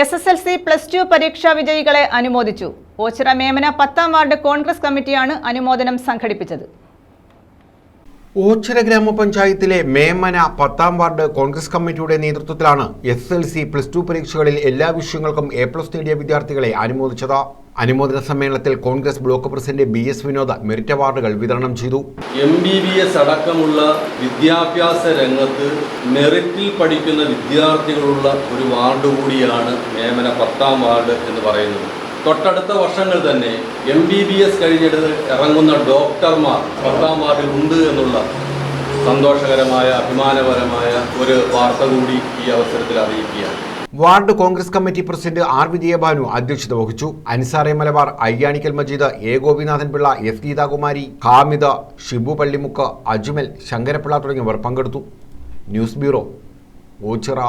S S L C plus two പരീക്ഷാ വിജയികളെ അനുമോദിച്ചു. ഓച്ചിറ മേമന പത്താം വാർഡ് കോൺഗ്രസ് കമ്മിറ്റിയാണ് അനുമോദനം സംഘടിപ്പിച്ചത്. ഓച്ചിറ ഗ്രാമപഞ്ചായത്തിലെ മേമന പത്താം വാർഡ് കോൺഗ്രസ് കമ്മിറ്റിയുടെ നേതൃത്വത്തിലാണ് S L C plus two പരീക്ഷകളിൽ എല്ലാ വിഷയങ്ങൾക്കും എ പ്ലസ് നേടിയ വിദ്യാർത്ഥികളെ അനുമോദിച്ചത്. അനുമോദന സമ്മേളനത്തിൽ Congress block president B S Vinod merit അവാർഡുകൾ വിതരണം ചെയ്തു. എം ബി ബി എസ് അടക്കമുള്ള വിദ്യാഭ്യാസ രംഗത്ത് മെറിറ്റിൽ പഠിക്കുന്ന വിദ്യാർത്ഥികളുള്ള ഒരു വാർഡ് കൂടിയാണ് മേമന പത്താം വാർഡ് എന്ന് പറയുന്നത്. തൊട്ടടുത്ത വർഷങ്ങൾ തന്നെ എം ബി ബി എസ് കഴിഞ്ഞെടുത്ത് ഇറങ്ങുന്ന ഡോക്ടർമാർ പത്താം വാർഡിൽ ഉണ്ട് എന്നുള്ള സന്തോഷകരമായ അഭിമാനപരമായ ഒരു വാർത്ത കൂടി ഈ അവസരത്തിൽ അറിയിക്കുകയാണ്. Ward Congress committee president R Vijayabhanu അധ്യക്ഷത വഹിച്ചു. അൻസാറെ മലബാർ അയ്യാണിക്കൽ മജീദ് എ ഗോപിനാഥൻ പിള്ള എസ് ഗീതാകുമാരി കാമിത ഷിബു പള്ളിമുക്ക് അജ്മൽ ശങ്കരപ്പിള്ള തുടങ്ങിയവർ പങ്കെടുത്തു. News bureau Ochira.